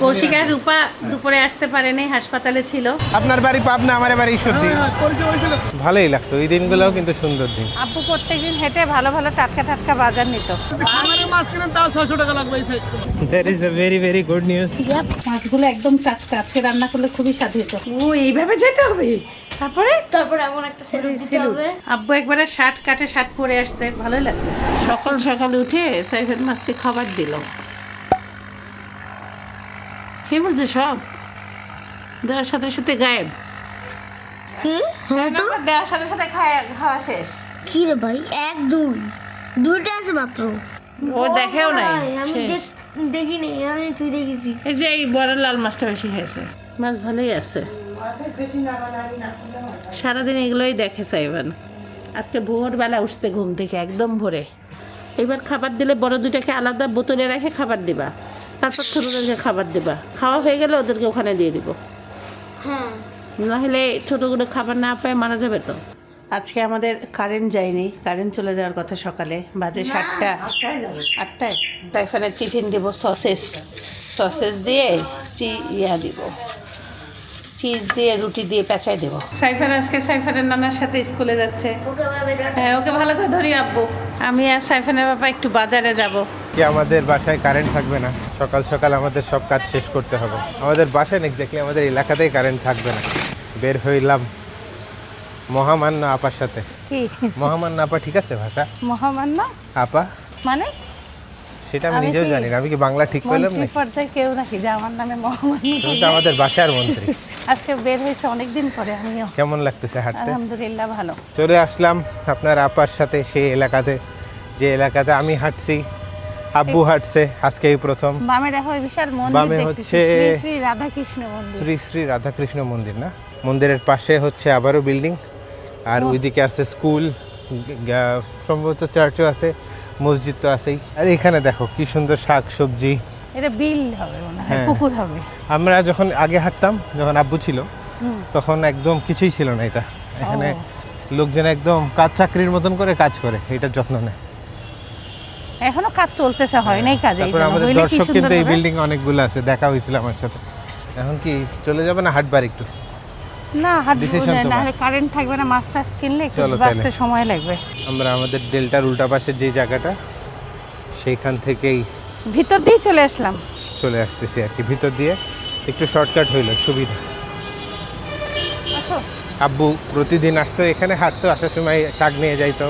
কৌশিক আর রূপা দুপুরে আসতে পারেনি হাসপাতালে ছিল। আপনার বাড়ি পাবনা আমার বাড়ি ঈশ্বরদী ভালোই লাগতো এই দিনগুলোও কিন্তু সুন্দর দিন। আব্বু প্রত্যেকদিন হেঁটে ভালো ভালো টাটকা টাটকা বাজার নিত। আমাদের মাছ কিনেন তাও ছয়শো টাকা লাগবে that is a very very good news মাছগুলো একদম টাটকা আজকে রান্না করলে খুবই স্বাদ হতো ও এইভাবে যেতে হবে? তারপরে? তারপর এমন একটা সেলুট দিতে হবে। আব্বু একবারে শার্ট কাটে শার্ট পরে আসতে ভালোই লাগতেছে। সকাল সকাল উঠে সাইফের মাছকে খাবার দিল। কি বলছে সব? দেওয়ার সাথে সাথে গায়েব। কি? হ্যাঁ তো? দেওয়ার সাথে সাথে খাওয়া শেষ। কি রে ভাই? এক দুই। দুইটা আছে মাত্র। ও দেখেও নাই। আমি দেখিনি আমি তুই দেখেছি। এই যে এই বড় লাল মাছটা বেশি হয়েছে মাছ ভালোই আছে। সারাদিন এগুলোই দেখে সাইবান। আজকে ভোরবেলা উঠতে ঘুম থেকে একদম ভোরে। এবার খাবার দিলে বড় দুটাকে আলাদা বোতলে রেখে খাবার দিবা। তারপর ছোটোদেরকে খাবার দেবা। খাওয়া হয়ে গেলে ওদেরকে ওখানে দিয়ে দিব। হ্যাঁ। নাহলে ছোটোগুলো খাবার না পায় মারা যাবে তো। আজকে আমাদের কারেন্ট যায়নি। কারেন্ট চলে যাওয়ার কথা সকালে। বাজে সাতটা। আটটায় তাই এখানে টিফিন দিব সসেস। সসেস দিয়ে চি ইয়া দিব। চিজ দিয়ে রুটি দিয়ে পেঁচাই দেবো। সাইফান আজকে সাইফানের নানার সাথে স্কুলে যাচ্ছে। হ্যাঁ ওকে ভালো করে ধরি আব্বু। আমি আর সাইফানের বাবা একটু বাজারে যাব। কি আমাদের বাসায় কারেন্ট থাকবে না? সকাল সকাল আমাদের সব কাজ শেষ করতে হবে। আমাদের বাসায় এক্স্যাক্টলি আমাদের এলাকাতেই কারেন্ট থাকবে না। বের হইলাম মহামান্য আপার সাথে। কি? মহামান্য আপা ঠিক আছে ভাষা? মহামান্য? আপা? মানে? সেটা আমি নিজেও কি- জানি না। আমি কি বাংলা ঠিক পেলাম মন্ত্রী না পর্যায়ে কেউ নাকি? যে আমার নামে মহামান্য আমাদের বাসার মন্ত্রী। আজকে বের হয়েছে অনেকদিন পরে আমিও। কেমন লাগতেছে হাঁটতে? আলহামদুলিল্লাহ ভালো। চলে আসলাম আপনার আপার সাথে সেই এলাকাতে। যে এলাকাতে আমি হাঁটছি আব্বু হাঁটছে আজকে এই প্রথম। বামে দেখো বিশাল মন্দির বামে হচ্ছে- শ্রী রাধাকৃষ্ণ মন্দির। শ্রী শ্রী রাধাকৃষ্ণ মন্দির না? মন্দিরের পাশে হচ্ছে আবারও বিল্ডিং আর ওইদিকে আছে স্কুল সম্ভবত চার্চও আছে মসজিদ তো আছেই। আর এখানে দেখো কি সুন্দর শাক সবজি এটা বিল হবে মনে হয় হ্যাঁ। পুকুর হবে। আমরা যখন আগে হাঁটতাম যখন আব্বু ছিল তখন একদম কিছুই ছিল না এটা। এখানে লোকজন একদম কাজ চাকরির মতন করে কাজ করে এটার যত্ন নেয়। এখনও কাজ চলতেছে হয় নাই কাজে তারপর আমাদের দর্শক কিন্তু এই বিল্ডিং অনেকগুলো আছে দেখা হয়েছিল আমার সাথে। এখন কি চলে যাবে না হাটবার একটু? না হাট Decision না হলে কারেন্ট থাকবে না মাছ কিনলে একটু সময় লাগবে। আমরা আমাদের ডেল্টার উল্টা পাশের যে জায়গাটা সেইখান থেকেই ভিতর দিয়ে চলে আসলাম। চলে আসতেছি আর কি ভিতর দিয়ে একটু শর্টকাট হইল সুবিধা। আব্বু প্রতিদিন আসতো এখানে হাঁটতো আসার সময় শাক নিয়ে যাইতো।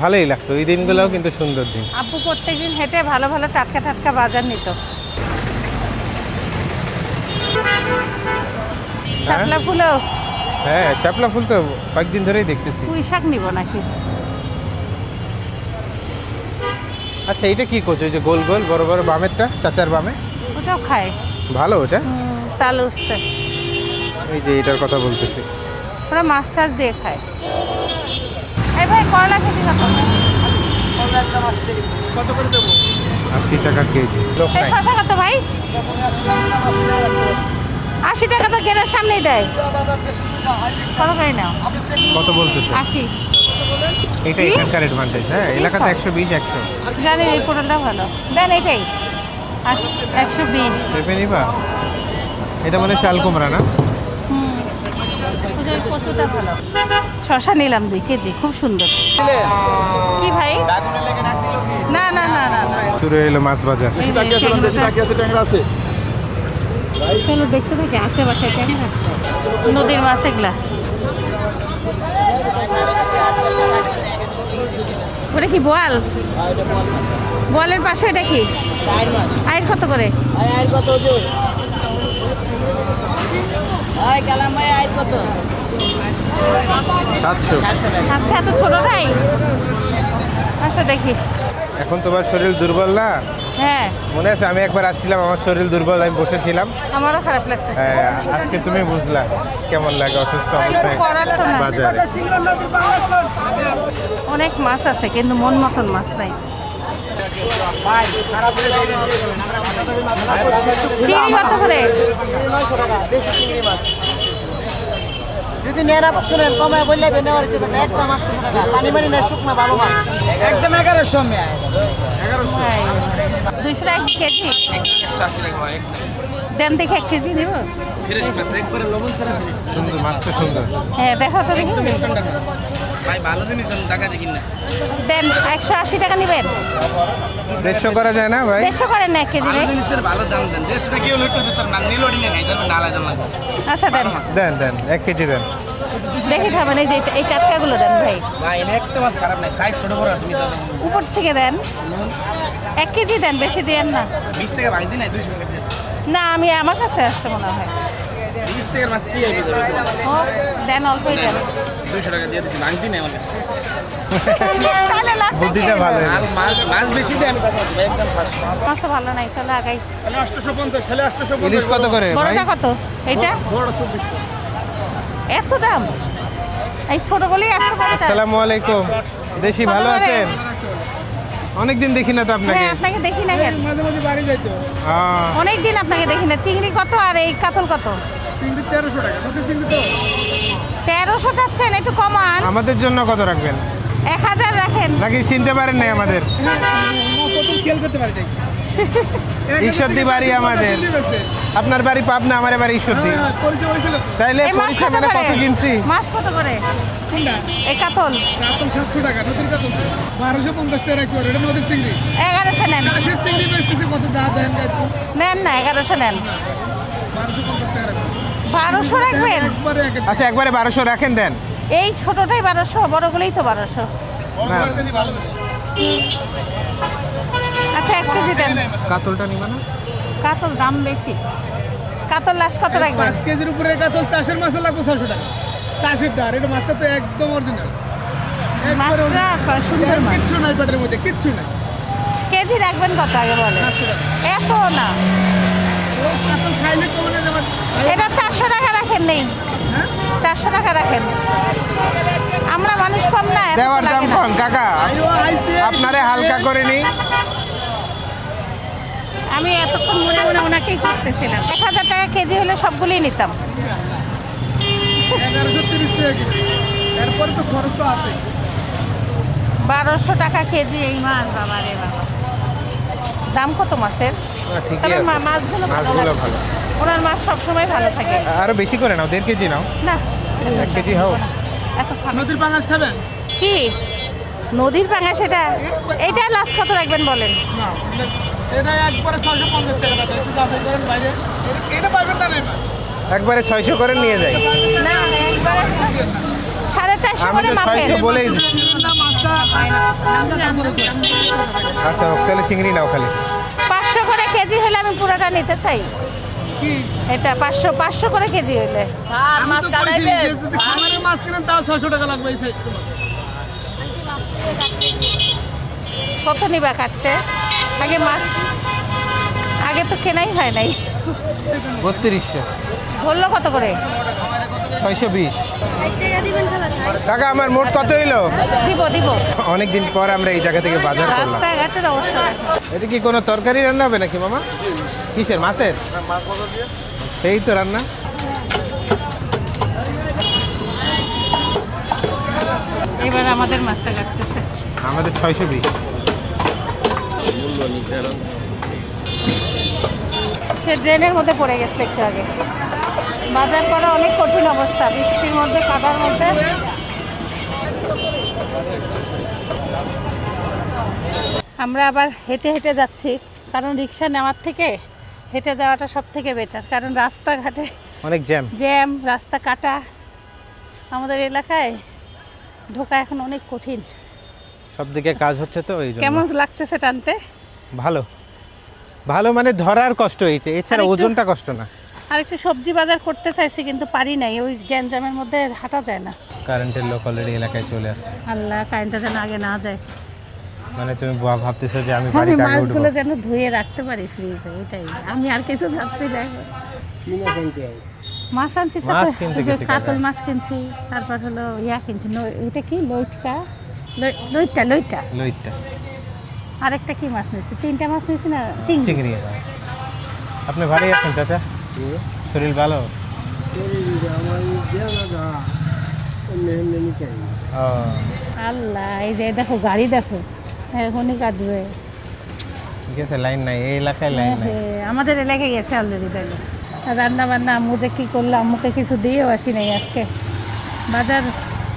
ভালোই লাগতো এই দিনগুলোও কিন্তু সুন্দর দিন। আব্বু প্রত্যেকদিন হেঁটে ভালো ভালো টাটকা টাটকা বাজার নিত। শাপলা ফুলও? হ্যাঁ শাপলা ফুল তো কয়েকদিন ধরেই দেখতেছি। পুঁই শাক নিব নাকি? আচ্ছা এটা কি করছ? ওই যে গোল গোল বড় বড় বামেরটা চাচার বামে? ওটাও খায়। ভালো ওটা? তাল উঠছে। এই যে এটার কথা বলতেছি। ওরা মাছ টাছ দিয়ে খায়। এই ভাই করলা কেজি কত কত করে দেবো আশি টাকা কেজি শশা কত ভাই? আশি টাকা তো কেনার সামনেই দেয়। কত করে নাও? কত বলতেছে? আশি। এটা কি? এখানকার অ্যাডভান্টেজ হ্যাঁ? এলাকাতে? একশো বিশ একশো। জানি এই পটলটা ভালো। দেন এটাই। একশো বিশ। পেঁপে নিবা। এটা মানে চাল কুমড়া না? শশা নিলাম দুই কেজি খুব সুন্দর। কি ভাই? না না না না না। শুরু হলো মাছ বাজার। দেখতে দেখে কেন নদীর মাছ এগুলা। ওটা কি বোয়াল? বোয়ালের পাশে এটা কি? আয়ের কত করে? কত আচ্ছা এত দেখি। এখন তোমার শরীর দুর্বল না? হ্যাঁ। মনে আছে আমি একবার আসছিলাম আমার শরীর দুর্বল আমি বসেছিলাম। আমারও খারাপ লাগতেছে। হ্যাঁ, আজকে তুমি বুঝলা কেমন লাগে অসুস্থ অবস্থায় করার তো না। বাজারে। অনেক মাছ আছে কিন্তু মন মতন মাছ নাই। চিংড়ি কত করে? যদি নেরা শুনেন কমায় বললে দেন নেওয়ার ইচ্ছে একদম আটশো টাকা। পানি মানি না শুকনা ভালো মাছ। একদম এগারোশো দুইশো টাকা কেজি? দেন দেখে এক কেজি নেব। সুন্দর মাছটা সুন্দর। হ্যাঁ দেখো তো দেখি। ভাই ভালো জিনিস টাকা দেখি না দেন একশো আশি টাকা নেবেন। দেড়শো করা যায় না ভাই? দেড়শো করেন না এক কেজি ভালো জিনিসের ভালো দাম দেন। দেড়শো টাকা হলে একটু দিতাম না নিল নিয়ে খাই তারপর নালা দাম আচ্ছা দেন। দেন দেন এক কেজি দেন। দেখে খাবেন এই যে এই টাটকাগুলো দেন ভাই। ভাই এনে একটা মাছ খারাপ নাই সাইজ ছোট বড় আছে উপর থেকে দেন। এক কেজি দেন বেশি দেন না। বিশ টাকা ভাঙতি নাই দুইশো টাকা না আমি আমার কাছে আসতে মনে হয়। বিশ টাকার মাছ কি ও দেন অল্পই দেন দুইশো টাকা দিয়ে দিচ্ছি ভাঙতি নাই আমাদের। তাহলে লাভ থাকে। বুদ্ধিটা ভালো। মাছ মাছ বেশি দিয়ে আমি টাকা ভাই একদম সাতশো। মাছটা ভালো নাই চলো আগাই। খালি পঞ্চাশ খালি আটশোশো ইলিশ কত করে বড়টা কত? এইটা? বড় চব্বিশশো। এত দাম? এই ছোট বলেই একশো পঞ্চাশ আসসালামু আলাইকুম। দেশি ভালো? আছেন? অনেকদিন দেখি না তো আপনাকে। হ্যাঁ আপনাকে দেখি না কেন? মাঝে মাঝে বাড়ি যাইতো। হ্যাঁ, অনেক দিন আপনাকে দেখি না। চিংড়ি কত আর এই কাতল কত? চিংড়ি তেরোশো টাকা। নতুন চিংড়ি তো? তেরোশো চাচ্ছেন একটু কমান। আমাদের জন্য কত রাখবেন? এক হাজার রাখেন। নাকি চিনতে পারেন নাই আমাদের? খেয়াল করতে পারি ঈশ্বরদী বাড়ি আমাদের। আপনার বাড়ি পাবনা আমার বাড়ি ঈশ্বরদী। তাইলে পরীক্ষা মানে করে? কত কিনছি? মাছ কত করে? এই কাতল। টাকা নতুন পঞ্চাশ টাকা পারে এটা নদীর চিংড়ি। এগারোশো নেন। চাষের চিংড়ি বেচতেছে কত দেন? নেন না এগারোশো নেন। টাকা বারোশো রাখবেন? একবারে আচ্ছা একবারে বারোশো রাখেন দেন। এই ছোটটাই বারোশো বড়গুলোই তো বারোশো। আচ্ছা এক কেজি দেন। কাতলটা নিবা না? কাতল দাম বেশি। কাতল লাস্ট কত রাখবেন? পাঁচ কেজির উপরে কাতল চাষের মাছে লাগবে ছশো টাকা। চাষের ডার এটা মাছটা তো একদম অরিজিনাল মাছটা সুন্দর মাছ। কিচ্ছু নাই পেটের মধ্যে কিচ্ছু নাই। কেজি রাখবেন কত আগে বলেন? চারশো এত না। এটা চারশো টাকা রাখেন নেই। চারশো টাকা রাখেন। আমরা মানুষ কম না এত দেওয়ার দাম কম কাকা। আপনারে হালকা করে নি। আমি এতক্ষণ মনে মনে ওনাকেই করতেছিলাম এক হাজার টাকা কেজি হলে সবগুলোই নিতাম। বারোশো টাকা কেজি এই মাছ বাবা রে বাবা। দাম কত মাছের? ঠিকই আছে। মা- মাছগুলো ভালো মাছগুলো ভালো। ওনার মাছ সবসময় ভালো থাকে। আরও বেশি করে নাও দেড় কেজি নাও। না। এক কেজি হোক। নদীর পাঙাশ খাবেন? কি? নদীর পাঙা সেটা এইটা লাস্ট কত রাখবেন বলেন? এটা একবারে ছয়শো পঞ্চাশ টাকা একটু যাচাই করেন বাইরে। এটা পাবেন না রে মাছ। একবারে ছয়শো করে নিয়ে যাই। না একবারে সাড়ে চারশো করে মাপেন। বলেই। না মাছটা আচ্ছা তাহলে চিংড়ি নাও খালি। কেজি হলে আমি পুরোটা নিতে চাই। এটা পাঁচশো পাঁচশো করে কেজি খামারে মাছ কিনেন তাও ছয়শো টাকা লাগবে কত নিবা কাটতে? আগে মাছ আগে তো কেনাই হয় নাই। বত্রিশশো। বলল কত করে? ছয়শো বিশ। কাকা আমার মোট কত হইল? দিব দিব। অনেকদিন পর আমরা এই জায়গা থেকে বাজার করলাম। এটা কি কোনো তরকারি রান্না হবে নাকি মামা? কিসের মাছের? সেই তো রান্না। এবার আমাদের মাছটা কাটতেছে। আমাদের ছয়শো বিশ। সে ড্রেনের মধ্যে পড়ে গেছে একটু আগে। বাজার করা অনেক কঠিন অবস্থা বৃষ্টির মধ্যে কাদার মধ্যে। আমরা আবার হেঁটে হেঁটে যাচ্ছি কারণ রিক্সা নেওয়ার থেকে হেঁটে যাওয়াটা সব থেকে বেটার কারণ রাস্তাঘাটে অনেক জ্যাম জ্যাম রাস্তা কাটা। আমাদের এলাকায় ঢোকা এখন অনেক কঠিন। সব দিকে কাজ হচ্ছে তো ওই কেমন লাগতেছে টানতে? ভালো। ভালো মানে ধরার কষ্ট এইটা এছাড়া ওজনটা কষ্ট না। আর একটু সবজি বাজার করতে চাইছি কিন্তু পারি নাই। ওই গ্যাঞ্জামের মধ্যে হাঁটা যায় না। কারেন্টের লোক অলরেডি এলাকায় চলে আসছে। আল্লাহ কারেন্টটা যেন আগে না যায়। মানে তুমি ভাবতেছো যে আমি বাড়িতে আগে মাছগুলো যেন ধুয়ে রাখতে পারি ফ্রিজে এটাই। আমি আর কিছু যাচ্ছি দেখো মাছ আনছি কাতল মাছ কিনছি তারপর হলো ইয়া কিনছি এটা কি? লইটকা? লই- লইট্টা লইট্টা। লইটটা। আরেকটা কি মাছ নিয়েছি? তিনটা মাছ নিয়েছি না চিংড়ি? আপনি ভালো আছেন চাচা? শরীর ভালো? আল্লাহ এই যে দেখো গাড়ি দেখো। এখনই কাঁদবে। গেছে লাইন নাই এই এলাকায় লাইন নাই। হ্যাঁ, আমাদের এলাকায় গেছে অলরেডি রান্না বান্না আম্মু যে কী করল আম্মুকে কিছু দিয়েও আসি নাই আজকে। বাজার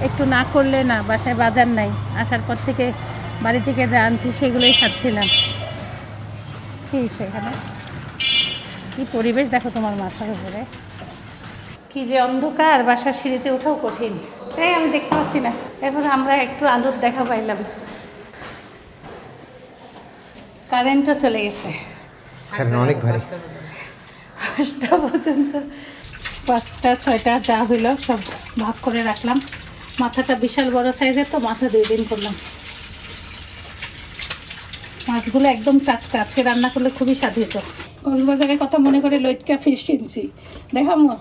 একটু না করলে না বাসায় বাজার নাই। আসার পর থেকে বাড়ি থেকে যা আনছি সেগুলোই খাচ্ছিলাম। এখানে? কি পরিবেশ দেখো তোমার মাথার উপরে। কি যে অন্ধকার বাসার সিঁড়িতে ওঠাও কঠিন। এই আমি দেখতে পাচ্ছি না। এখন আমরা একটু আলোর দেখা পাইলাম। কারেন্টও চলে গেছে। অনেক ভারী। পাঁচটা পর্যন্ত পাঁচটা ছয়টা যা হইল সব ভাগ করে রাখলাম। মাথাটা বিশাল বড় সাইজের তো মাথা দুই দিন করলাম। মাছগুলো একদম টাটকা। আজকে রান্না করলে খুবই স্বাদ হতো কক্সবাজারের কথা মনে করে লইটকা ফিশ কিনছি। দেখামো?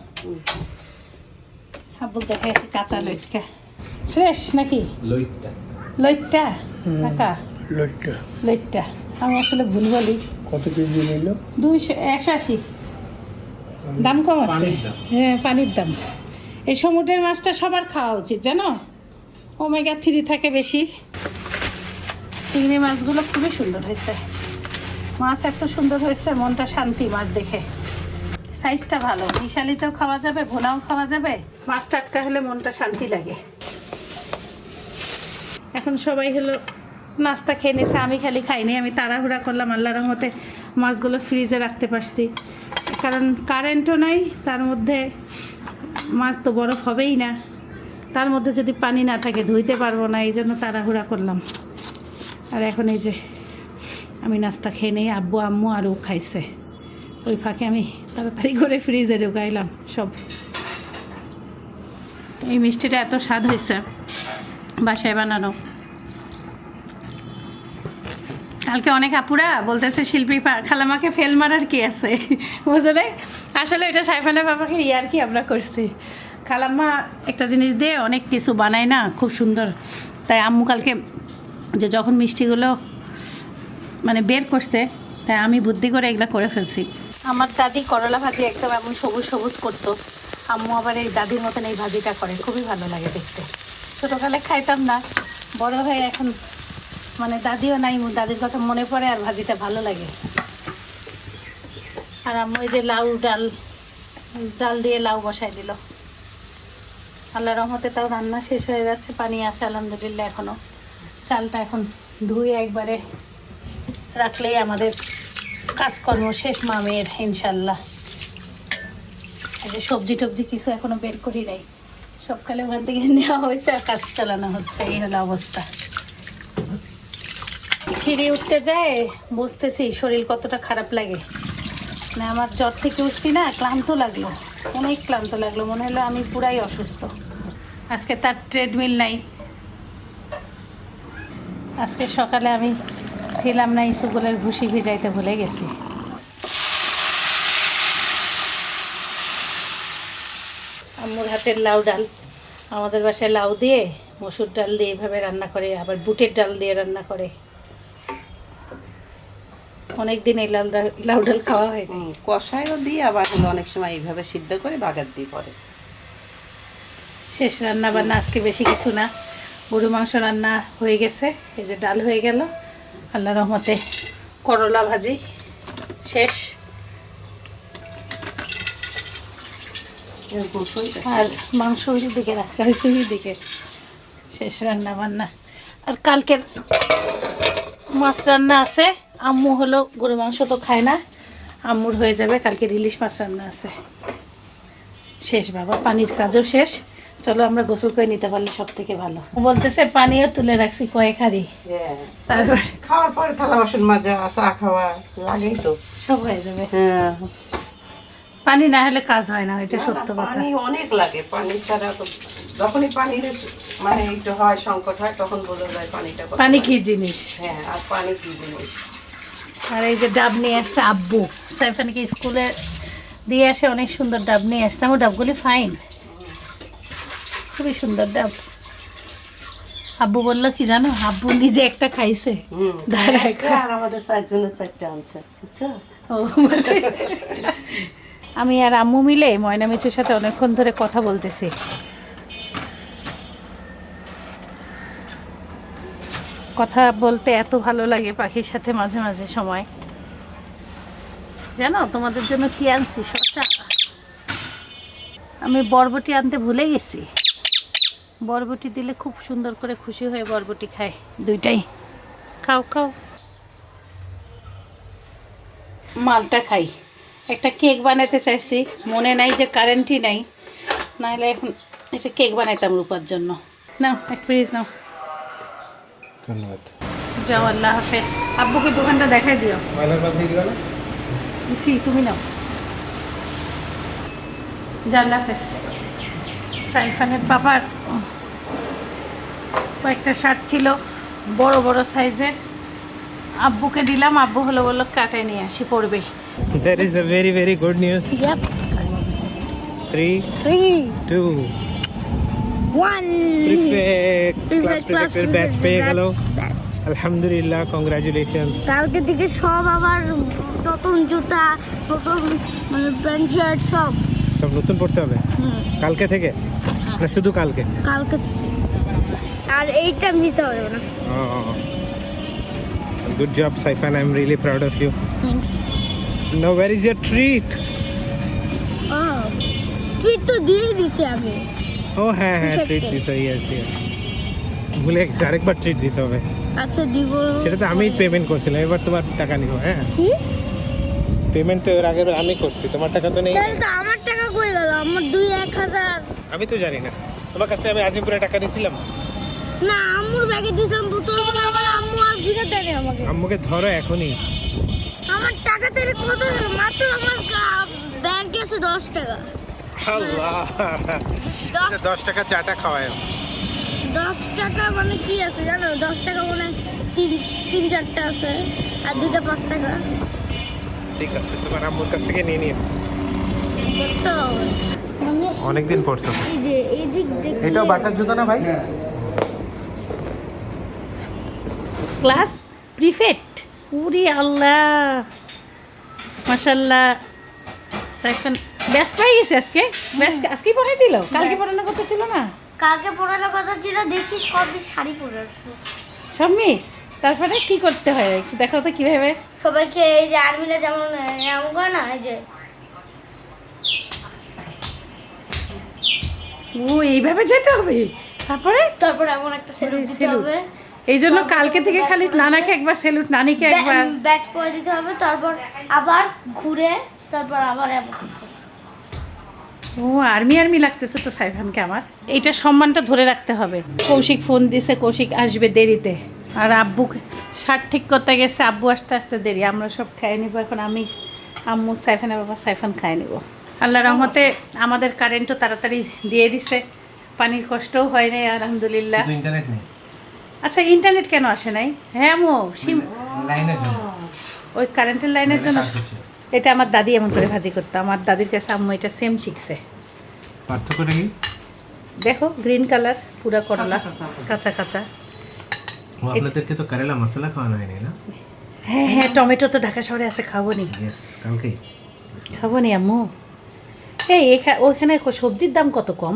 হাবু দেখাই কাঁচা লইটকা। ফ্রেশ নাকি? লইটটা। কাকা লইটটা। আমি আসলে ভুল বলি। কত কেজি নিল? দুইশো একশো আশি। দাম কম আছে? হ্যাঁ পানির দাম। এই সমুদ্রের মাছটা সবার খাওয়া উচিত জানো? ওমেগা থ্রি থাকে বেশি। চিংড়ি মাছগুলো খুবই সুন্দর হয়েছে। মাছ এত সুন্দর হয়েছে, মনটা শান্তি মাছ দেখে। সাইজটা ভালো। মিশালিতেও খাওয়া যাবে, ভোনাও খাওয়া যাবে। মাছ টাটকা হলে মনটা শান্তি লাগে। এখন সবাই হলো নাস্তা খেয়ে নিয়েছে আমি খালি খাইনি, আমি তাড়াহুড়া করলাম আল্লাহ রহমতে মাছগুলো ফ্রিজে রাখতে পারছি। কারণ কারেন্টও নাই, তার মধ্যে মাছ তো বরফ হবেই না। তার মধ্যে যদি পানি না থাকে, ধুইতে পারব না এই জন্য তাড়াহুড়া করলাম। আর এখন এই যে আমি নাস্তা খেয়ে নেই, আব্বু, আম্মু আরও খাইছে। ওই ফাঁকে আমি তাড়াতাড়ি করে ফ্রিজে ঢুকাইলাম সব। এই মিষ্টিটা এত স্বাদ হয়েছে বাসায় বানানো। কালকে অনেক আপুরা বলতেছে, শিল্পী খালামাকে ফেল মারার কি আছে? বুঝলে? আসলে এটা সাইফানের বাবাকে ইয়ার কি আমরা করছি। খালাম্মা একটা জিনিস দিয়ে অনেক কিছু বানায় না, খুব সুন্দর। তাই আম্মু কালকে যে যখন মিষ্টিগুলো মানে বের করছে, তাই আমি বুদ্ধি করে এগুলো করে ফেলছি। আমার দাদি করলা ভাজি একদম এমন সবুজ সবুজ করতো। আম্মু আবার এই দাদির মতন এই ভাজিটা করে, খুবই ভালো লাগে দেখতে। ছোটোকালে খাইতাম না, বড় হয়ে এখন মানে দাদিও নাই দাদির কথা মনে পড়ে আর ভাজিটা ভালো লাগে। আর আম্মু এই যে লাউ ডাল ডাল দিয়ে লাউ বসাই দিল। আল্লাহ রহমতে তাও রান্না শেষ হয়ে যাচ্ছে পানি আছে, আলহামদুলিল্লাহ এখনও চালটা এখন ধুয়ে একবারে রাখলেই আমাদের কাজকর্ম শেষ মামের, ইনশাল্লাহ। সবজি টবজি কিছু এখনও বের করি নাই। সবকালে ওখান থেকে নেওয়া হয়েছে আর কাজ চালানো হচ্ছে, এই হলো অবস্থা। সিঁড়ি উঠতে যায়, বুঝতেছি শরীর কতটা খারাপ লাগে। মানে আমার জ্বর থেকে উঠছি না, ক্লান্ত লাগল, অনেক ক্লান্ত লাগল, মনে হলো আমি পুরাই অসুস্থ। আজকে তার ট্রেডমিল নাই। আজকে সকালে আমি ছিলাম না ইসুগুলের ভুসি ভিজাইতে ভুলে গেছি। আম্মুর হাতের লাউ ডাল। আমাদের বাসায় লাউ দিয়ে মসুর ডাল দিয়ে এভাবে রান্না করে আবার বুটের ডাল দিয়ে রান্না করে। অনেক দিন এই লাউ ডাল লাউ ডাল খাওয়া হয়নি। হুম, কষায়ও দিয়ে আবার অনেক সময় এইভাবে সিদ্ধ করে বাগার দিয়ে পরে শেষ রান্না বান্না আজকে বেশি কিছু না। গরু মাংস রান্না হয়ে গেছে এই যে ডাল হয়ে গেল। আল্লাহ রহমতে করলা ভাজি শেষ। আর মাংস দিকে রাখা হয়েছে দিকে শেষ রান্না বান্না। আর কালকের মাছ রান্না আছে আম্মু হলো গরু মাংস তো খায় না আম্মুর হয়ে যাবে কালকে ইলিশ মাছ রান্না আছে। শেষ বাবা পানির কাজও শেষ। চলো আমরা গোসল করে নিতে পারলে সব থেকে ভালো বলতেছে পানিও তুলে রাখছি কয়েক হাড়ি। হ্যাঁ। তারপর? খাওয়ার পরে থালা বাসন মাজা চা খাওয়া লাগেই তো। সব হয়ে যাবে। হ্যাঁ। পানি না হলে কাজ হয় না এটা সত্য কথা। পানি অনেক লাগে। পানি ছাড়া তো যখনই পানির মানে একটু হয় সংকট হয় তখন বোঝা যায় পানিটা পানি কি জিনিস? হ্যাঁ আর পানি কি জিনিস? আর এই যে ডাব নিয়ে আসছে আব্বু। সাইফানকে স্কুলে দিয়ে আসে অনেক সুন্দর ডাব নিয়ে আসছে। আমার ডাবগুলি ফাইন খুবই সুন্দর ডাব আব্বু বলল কি জানো? আব্বু নিজে একটা খাইছে। আর আমাদের চারজনের চারটে আনছে। বুঝছ? ও বলে। আমি আর আম্মু মিলে ময়না মিঠুর সাথে অনেকক্ষণ ধরে কথা বলতেছি। কথা বলতে এত ভালো লাগে পাখির সাথে মাঝে মাঝে সময়। জানো তোমাদের জন্য কি আনছি শসা আমি বরবটি আনতে ভুলে গেছি। বরবটি দিলে খুব সুন্দর করে খুশি হয়ে বরবটি খায় দুইটাই। খাও খাও। মালটা খাই। একটা কেক বানাতে চাইছি মনে নাই যে কারেন্টই নাই। নাহলে এখন একটা কেক বানাইতাম রূপার জন্য। নাও এক প্লিজ নাও। ধন্যবাদ। যাও আল্লাহ হাফেজ। আব্বুকে দোকানটা দেখাই দিও। সি তুমি নাও। জাল্লা হাফেজ। সাইফানের বাবার কয়েকটা শার্ট ছিল বড় বড় সাইজের। আব্বুকে দিলাম আব্বু হলো বলল কাটায় নিয়ে আসি পড়বে that is a very very good news Yep. Three Three, two one. Prefect class প্রিফেক্টের batch পেয়ে গেল. আলহামদুলিল্লাহ কংগ্রাচুলেশনস কালকে থেকে সব আবার নতুন জুতা নতুন মানে প্যান্ট শার্ট সব সব নতুন পড়তে হবে? কালকে থেকে? না শুধু কালকে? কালকে আর এইটা মিস দেওয়া যাবে না। Good job Saifan I am really proud of you thanks no where is your treat O treat তো দিয়েই দিছে আগে ও হ্যাঁ হ্যাঁ ট্রিট। দিতে ইয়েস ইয়েস ভুলে গেছি আরেকবার ট্রিট দিতে হবে। আচ্ছা দিব। সেটা তো আমি পেমেন্ট করছিলাম এবার তোমার টাকা নিব হ্যাঁ? কি? পেমেন্ট তো এর আগের আমি করছি তোমার টাকা তো নেই। তাহলে তো আমার টাকা কই গেল আমার দুই এক হাজার আমি তো জানি না। তোমার কাছে আমি আজিমপুরে টাকা নিয়েছিলাম না আম্মুর ব্যাগে দিয়েছিলাম বোতল আমার আম্মু আর ফিরে দেয়নি আমাকে। আম্মুকে ধরো এখনই। আমার টাকা তাহলে কত মাত্র আমার ব্যাংকে আছে দশ টাকা। আল্লাহ। দশ টাকা চাটা খাওয়ায়। দশ টাকা মানে কি আছে জানো? দশ টাকা মানে তিন তিন চারটা আছে আর দুইটা পাঁচ টাকা। ঠিক আছে তোমার আম্মুর কাছ থেকে নিয়ে নিও। হবে মানে অনেকদিন পড়ছো। এই যে এই দিক দেখলে এটাও বাটার জুতো না ভাই? Class prefect. উরি আল্লাহ। মাশাল্লাহ। সাইফান ব্যস্ত হয়ে গেছে আজকে? ব্যস্ত আজকেই পড়াই দিল? কালকে পড়ানোর কথা ছিল না? কালকে পড়ানো কথা ছিল দেখি সবই শাড়ি পরে আসছে। সব মিস? তারপরে কি করতে হয়? একটু দেখাও তো কীভাবে। সবাইকে এই যে আর্মিরা যেমন এমন করে না এই যে ও এইভাবে যেতে হবে? তারপরে? তারপর এমন একটা সেলুট দিতে হবে। এই জন্য কালকে থেকে খালি নানাকে একবার সেলুট নানিকে একবার। ব্যাট করে দিতে হবে তারপর আবার ঘুরে তারপর আবার এমন ও আর্মি আর্মি লাগতেছে তো সাইফানকে আমার। এইটা সম্মানটা ধরে রাখতে হবে। কৌশিক ফোন দিছে কৌশিক আসবে দেরিতে। আর আব্বু শার্ট ঠিক করতে গেছে আব্বু আসতে আসতে দেরি। আমরা সব খাই নিব এখন আমি আম্মু সাইফানের বাবা সাইফান খাই নিব। আল্লাহ রহমতে আমাদের কারেন্টও তাড়াতাড়ি দিয়ে দিছে। পানির কষ্টও হয় নাই আলহামদুলিল্লাহ। ইন্টারনেট নেই। আচ্ছা ইন্টারনেট কেন আসে নাই? হ্যাঁ মো সিম ওই কারেন্টের লাইনের জন্য এটা আমার দাদি এমন করে ভাজি করতো। আমার দাদির কাছে আম্মু এটা সেম শিখছে। পার্থক্যটা কি দেখো গ্রিন কালার পুরা করলা। কাঁচা কাঁচা। আপনাদেরকে তো কারেলা মশলা খাওয়ানো হয়নি না? হ্যাঁ হ্যাঁ টমেটো তো ঢাকা শহরে আছে খাব নি। কালকেই। খাব নি আম্মু? এই এখা ওইখানে সবজির দাম কত কম?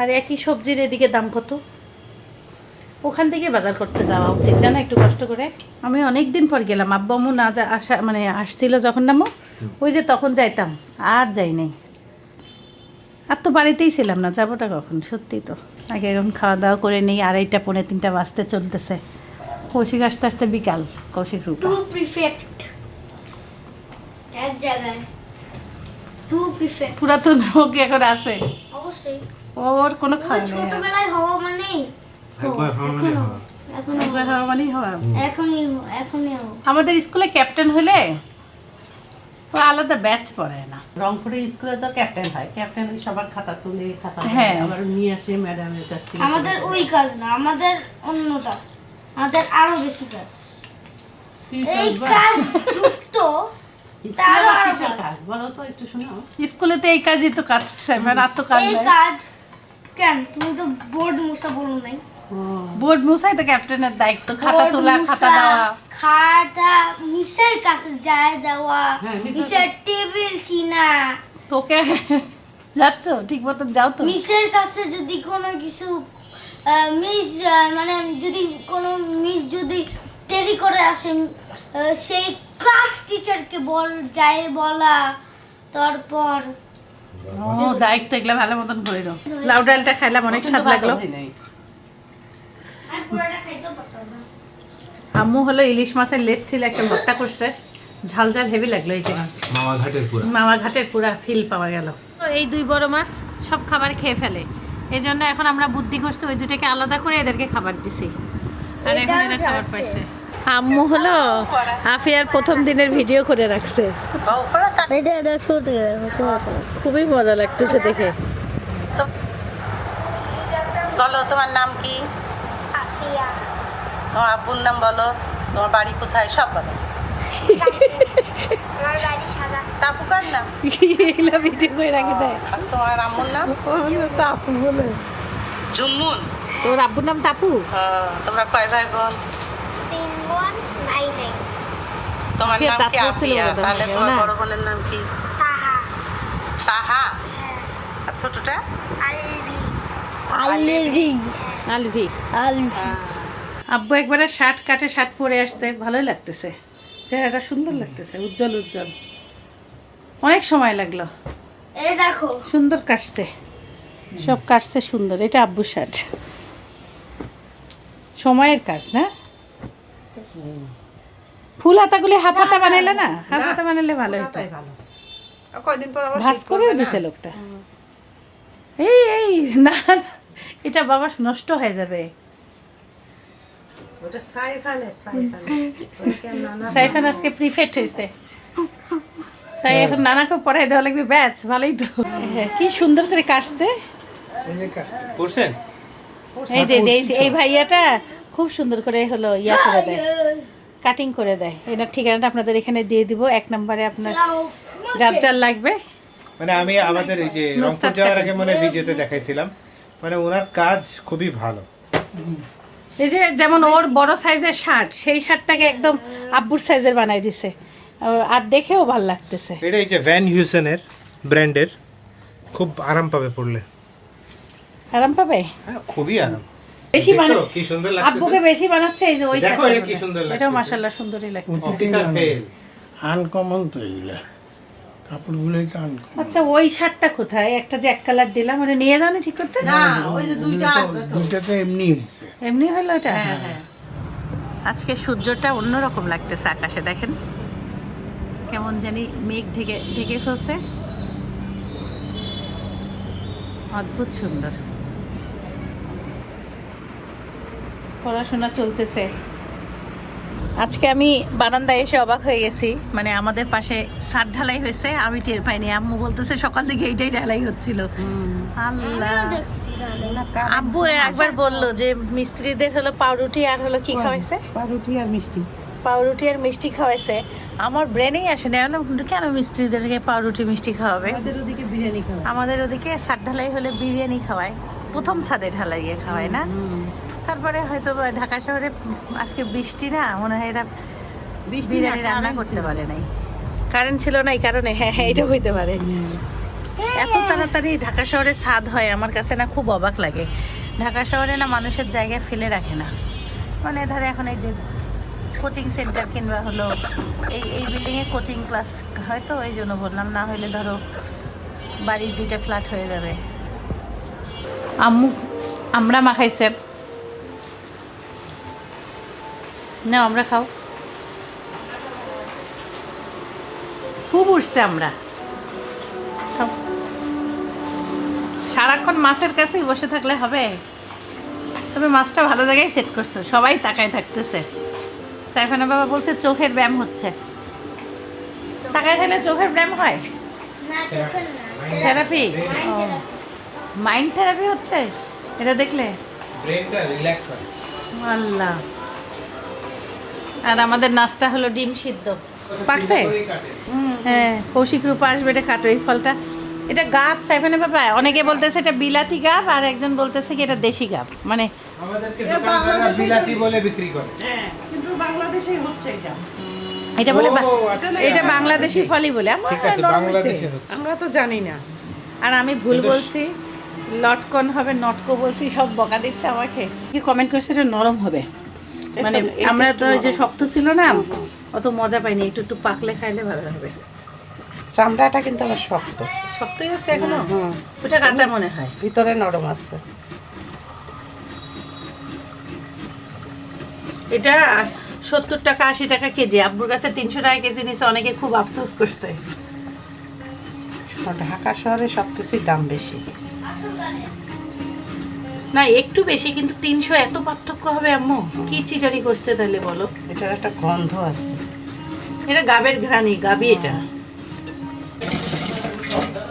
আর একই সবজির এদিকে দাম কত? ওখান থেকে বাজার করতে যাওয়া উচিত জানো একটু কষ্ট করে? আমি অনেক দিন পর গেলাম আব্বু আম্মু না যা আসা মানে আসছিল যখন নামো ওই যে তখন যাইতাম আর যাই নাই। আর তো বাড়িতেই ছিলাম না যাবোটা কখন? সত্যি তো। আগে এখন খাওয়া দাওয়া করে নেই আড়াইটা পৌনে তিনটা বাজতে চলতেছে। কৌশিক আসতে আসতে বিকাল কৌশিক রূপা। টু প্রিফেক্ট পুরাতন হোক এখন আছে? অবশ্যই। ওর কোনো খাওয়া নেই ছোটবেলায় হওয়া মানেই একবার খাওয়ানো হবে এখন একবার হওয়া। মানেই হওয়া। এখনই এখনই আমাদের স্কুলে ক্যাপ্টেন হলে ও আলাদা ব্যাচ পড়ায় না। রংপুরে স্কুলে তো ক্যাপ্টেন হয়। ক্যাপ্টেন সবার খাতা তুলে খাতা হ্যাঁ। আবার নিয়ে আসে ম্যাডামের কাছ থেকে। আমাদের ওই কাজ না আমাদের অন্যটা। আমাদের আরও বেশি কাজ। এই কাজ যুক্ত স্কুলে তো এই কাজই তো কাজ আর তো কাজ নাই। কাজ কেন? তুমি তো বোর্ড বলো নাই। বোর্ড মুসাই তো ক্যাপ্টেনের দায়িত্ব। খাতা তোলা খাতা দেওয়া। খাতা মিসের কাছে যায় দেওয়া। হ্যাঁ, মিসের- টেবিল চিনা। তোকে যাচ্ছ? ঠিক মতন যাও তো। মিসের কাছে যদি কোনো কিছু আহ, মিস মানে যদি কোনো মিস যদি দেরি করে আসে সেই ক্লাস টিচারকে বল যাই বলা তারপর ও দায়িত্ব এগুলো ভালো মতন করে দাও লাউ ডালটা খাইলাম অনেক স্বাদ লাগল। আম্মু হলো ইলিশ মাছের লেট ছিল একটা ভর্তা করছে। ঝাল ঝাল হেভি লাগল এই যে মামা ঘাটের পুরা। মামা ঘাটের পুরা ফিল পাওয়া গেল। এই দুই বড় মাছ সব খাবার খেয়ে ফেলে। এই জন্য এখন আমরা বুদ্ধি করছি ওই দুটাকে আলাদা করে এদেরকে খাবার দিছি। আর এখন এরা খাবার পাইছে। আম্মু হলো আফিয়ার প্রথম দিনের ভিডিও করে রাখছে। খুবই মজা লাগতেছে দেখে। বলো তোমার নাম কি? আফিয়া। তোমার আব্বুর নাম বলো তোমার বাড়ি কোথায় সব বলো। আমার তাপু কার নাম? এগুলো ভিডিও করে রাখি দেয়। তোমার আম্মুর নাম? তাপু বলে। জুম্মুন তোর আব্বুর নাম তাপু? তোমরা কয় ভাই বোন? তোমার নাম কি আফিয়া? তাহলে তোমার বড় বোনের নাম কি? তাহা। তাহা? আর ছোটটা? আলভি। আলভি। আলভি। আলভি। আব্বু একবারে শার্ট কাটে শার্ট পরে আসতে ভালোই লাগতেছে। চেহারাটা সুন্দর লাগতেছে উজ্জ্বল উজ্জ্বল। অনেক সময় লাগল। এই দেখো। সুন্দর কাটছে। সব কাটছে সুন্দর এটা আব্বু শার্ট। সময়ের কাজ না? ফুল হাতাগুলি হাফ হাতা বানাইলে না হাফ হাতা বানাইলে ভালো হতো কয়দিন পর আবার শীত করে দিছে লোকটা। এই এই না এটা বাবা নষ্ট হয়ে যাবে। ওটা সাইফানে সাইফানে। সাইফান আজকে প্রিফেক্ট হয়েছে তাই এখন নানাকে পড়াই দেওয়া লাগবে ব্যাচ ভালোই তো। হ্যাঁ, কি সুন্দর করে পড়ছেন? এই যে এই ভাইয়াটা খুব সুন্দর করে হলো ইয়া করে দেয়। কাটিং করে দেয়। এটার ঠিকানাটা আপনাদের এখানে দিয়ে দিব। এক নম্বরে আপনার যার যার লাগবে। মানে আমি আমাদের এই যে রংপুর যাওয়ার আগে মানে ভিডিওতে দেখাইছিলাম। মানে ওনার কাজ খুবই ভালো। এই যে যেমন ওর বড় সাইজের শার্ট সেই শার্টটাকে একদম আব্বুর সাইজের বানাই দিছে। আর দেখেও ভালো লাগতেছে। এটা এই যে ভ্যান হিউসেনের ব্র্যান্ডের খুব আরাম পাবে পড়লে আরাম পাবে? হ্যাঁ খুবই আরাম। বেশি বানা- কি সুন্দর আব্বুকে লাগতেছে বেশি বানাচ্ছে এই যে ওই দেখো এটা কি সুন্দর এটাও লাগতেছে। মাশাআল্লাহ সুন্দরই লাগছে অফিসার ফেল আনকমন তো এগুলা কাপড়গুলোই তো আনকমন আচ্ছা ওই শার্টটা কোথায়? একটা যে এক কালার দিলাম ওটা নিয়ে যাও না ঠিক করতে? না ওই যে দুইটা আছে তো। দুইটা তো এমনি হয়েছে। এমনি হলো এটা হ্যাঁ। আজকে সূর্যটা অন্যরকম লাগতেছে আকাশে দেখেন। কেমন জানি মেঘ ঢেকে ঢেকে ফেলছে। অদ্ভুত সুন্দর। পড়াশোনা চলতেছে। আজকে আমি বারান্দায় এসে অবাক হয়ে গেছি। মানে আমাদের পাশে সার ঢালাই হয়েছে আমি টের পাইনি। আম্মু বলতেছে সকাল থেকে এইটাই ঢালাই হচ্ছিল। আল্লাহ। আব্বু একবার বলল যে মিস্ত্রিদের হলো পাউরুটি আর হলো কি খাওয়াইছে? পাউরুটি আর মিষ্টি। পাউরুটি আর মিষ্টি খাওয়াইছে। আমার ব্রেনেই আসে না। কেন মিস্ত্রিদেরকে পাউরুটি মিষ্টি খাওয়াবে? আমাদের ওদিকে বিরিয়ানি খাওয়া আমাদের ওদিকে সাত ঢালাই হলে বিরিয়ানি খাওয়ায়। প্রথম সাদে ঢালাইয়ে খাওয়ায় না? তারপরে হয়তো ঢাকা শহরে আজকে বৃষ্টি না মনে হয় এরা বৃষ্টি বিরিয়ানি রান্না করতে পারে নাই। কারেন্ট ছিল না এই কারণে হ্যাঁ হ্যাঁ এটা হইতে পারে। এত তাড়াতাড়ি ঢাকা শহরে স্বাদ হয় আমার কাছে না খুব অবাক লাগে। ঢাকা শহরে না মানুষের জায়গায় ফেলে রাখে না। মানে ধরে এখন এই যে কোচিং সেন্টার কিংবা হলো এই এই বিল্ডিংয়ে কোচিং ক্লাস হয়তো এই জন্য বললাম না হলে ধরো বাড়ির দুইটা ফ্ল্যাট হয়ে যাবে। আম্মু আমরা মাখাইছে। না আমরা খাও। খুব উঠছে আমরা। খাও। সারাক্ষণ মাছের কাছেই বসে থাকলে হবে। তবে মাছটা ভালো জায়গায় সেট করছ সবাই তাকায় থাকতেছে। সাইফানা বাবা বলছে চোখের ব্যায়াম হচ্ছে। তাকায় থাকলে চোখের ব্যায়াম হয়? থেরাপি মাইন্ড থেরাপি হচ্ছে? এটা দেখলে? ব্রেনটা রিল্যাক্স হয়। আল্লাহ। আর আমাদের নাস্তা হলো ডিম সিদ্ধ। পাকছে? হ্যাঁ কৌশিক রূপা আসবে এটা কাটো এই ফলটা। এটা গাব সাইফানে বাবা অনেকে বলতেছে এটা বিলাতি গাব আর একজন বলতেছে কি এটা দেশি গাব। মানে বিলাতি বলে বিক্রি করে। হ্যাঁ কিন্তু বাংলাদেশেই হচ্ছে এটা। এটা বলে আচ্ছা। এটা বাংলাদেশি ফলই বলে বাংলাদেশে আমরা তো জানি না। আর আমি ভুল বলছি লটকন হবে নটকো বলছি সব বকা দিচ্ছে আমাকে। কি কমেন্ট করছে এটা নরম হবে। মানে আমরা তো যে শক্ত ছিল না অত মজা পাইনি একটু একটু পাকলে খাইলে ভালো হবে। চামড়াটা কিন্তু আমার শক্ত। শক্তই আছে এখনও? হুম ওটা কাঁচা মনে হয়। ভিতরে নরম আছে। এটা সত্তর টাকা আশি টাকা কেজি। আব্বুর কাছে তিনশো টাকা কেজি নিছে অনেকে খুব আফসোস করছে। ঢাকা শহরে সব কিছুই দাম বেশি। না একটু বেশি কিন্তু তিনশো এত পার্থক্য হবে আম্মু। কি চিটারি করতে তাহলে বলো? এটার একটা গন্ধ আছে এটা গাবের ঘ্রাণী গাবি এটা।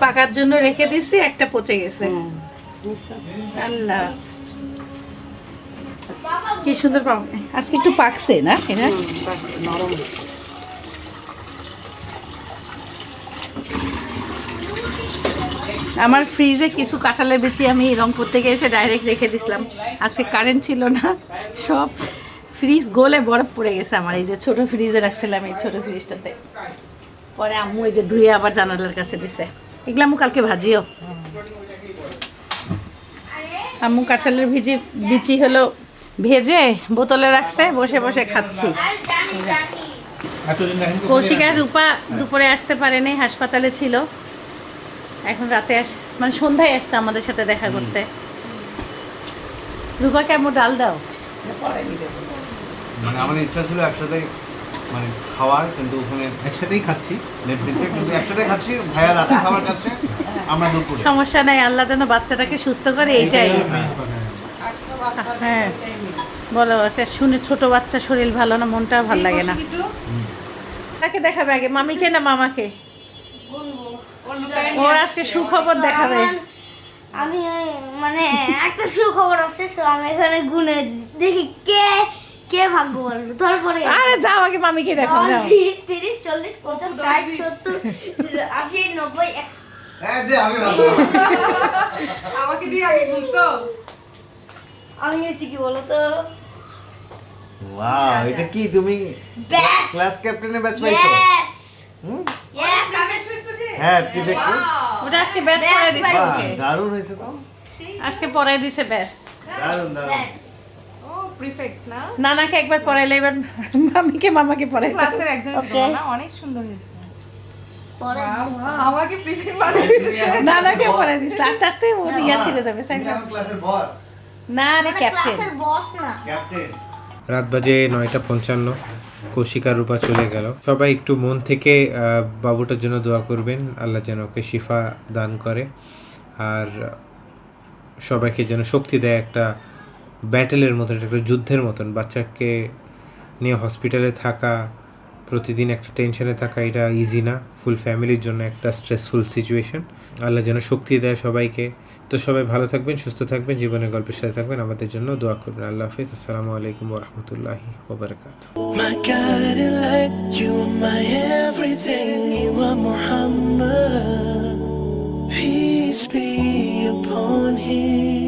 পাকার জন্য রেখে দিছি একটা পচে গেছে। আল্লাহ। কি সুন্দর পাম আজকে একটু পাকছে না এটা নরম। আমার ফ্রিজে কিছু কাঁঠালের বিচি আমি রংপুর থেকে এসে ডাইরেক্ট রেখে দিছিলাম। আজকে কারেন্ট ছিল না সব ফ্রিজ গোলে বরফ পড়ে গেছে আমার। এই যে ছোট ফ্রিজে রাখছিলাম এই ছোট ফ্রিজটাতে পরে আম্মু এই যে ধুয়ে আবার জানালার কাছে দিছে। এগুলো আম্মু কালকে ভাজিও। আম্মু কাঁঠালের ভিজি বিচি হলো ভেজে বোতলে রাখছে বসে বসে খাচ্ছি। কৌশিক আর রূপা দুপুরে আসতে পারেনি হাসপাতালে ছিল। এখন রাতে আস মানে সন্ধ্যায় আসছে আমাদের সাথে দেখা করতে। রূপা কেমন ডাল দাও। মানে আমাদের ইচ্ছা ছিল একসাথে মানে খাওয়ার কিন্তু ওখানে একসাথেই খাচ্ছি নেটফ্লিক্সে কিন্তু একসাথে খাচ্ছি ভাইয়া রাতে খাবার খাচ্ছে আমরা দুপুরে। সমস্যা নাই আল্লাহ যেন বাচ্চাটাকে সুস্থ করে এইটাই আচ্ছা হ্যাঁ। বলো একটা শুনে ছোট বাচ্চা শরীর ভালো না মনটা ভালো লাগে না। তাকে দেখাবে আগে? মামিকে না মামাকে? ওর আজকে সুখবর দেখাবে। আমি মানে একটা সুখবর আছে so আমি এখানে গুনে দেখি কে কে ভাগ্য বলব তারপরে আরে যাও আগে মামিকে দেখো যাও। বিশ তিরিশ চল্লিশ পঞ্চাশ ষাট সত্তর আশি নব্বই একশো। হ্যাঁ দে আমি ভালো। আমাকে দিয়ে আগে ঘুরছো আমি হয়েছি কি বলো তো ওয়াও এটা কি? তুমি ক্লাস ক্যাপ্টেনের ব্যাচ পাইছো? হ্যাঁ প্রিফেক্ট ওটা আজকে ব্যাচ পড়াই দিছে। দারুণ হয়েছে তো। আজকে পড়াই দিছে ব্যাস দারুণ দারুণ। নানাকে একবার পড়াইলে এবার মামিকে মামাকে পড়াই ক্লাসের একজন না? অনেক সুন্দর হয়েছে। পরে আমাকে প্রিফার নানাকে পড়াই দিছে। আস্তে আস্তে ও ইয়া ছেড়ে যাবে তুমি ক্লাসের বস না রে মানে ক্যাপ্টেন বস না। ক্যাপ্টেন রাত বাজে নয়টা পঞ্চান্ন। কৌশিকা রূপা চলে গেল। সবাই একটু মন থেকে বাবুটার জন্য দোয়া করবেন, আল্লাহ যেন ওকে শিফা দান করে। আর সবাইকে যেন শক্তি দেয় একটা ব্যাটেলের মতন, একটা যুদ্ধের মতন। বাচ্চাকে নিয়ে হসপিটালে থাকা, প্রতিদিন একটা টেনশনে থাকা, এটা ইজি না। ফুল ফ্যামিলির জন্য একটা স্ট্রেসফুল সিচুয়েশন আল্লাহ যেন শক্তি দেয় সবাইকে। তো সবাই ভালো থাকবেন, সুস্থ থাকবেন, জীবনের গল্পের সাথে থাকবেন। আমাদের জন্য দোয়া করবেন। আল্লাহ হাফিজ। আসসালামু আলাইকুম রহমতুল্লাহি ওবরাকাত. Peace be upon him.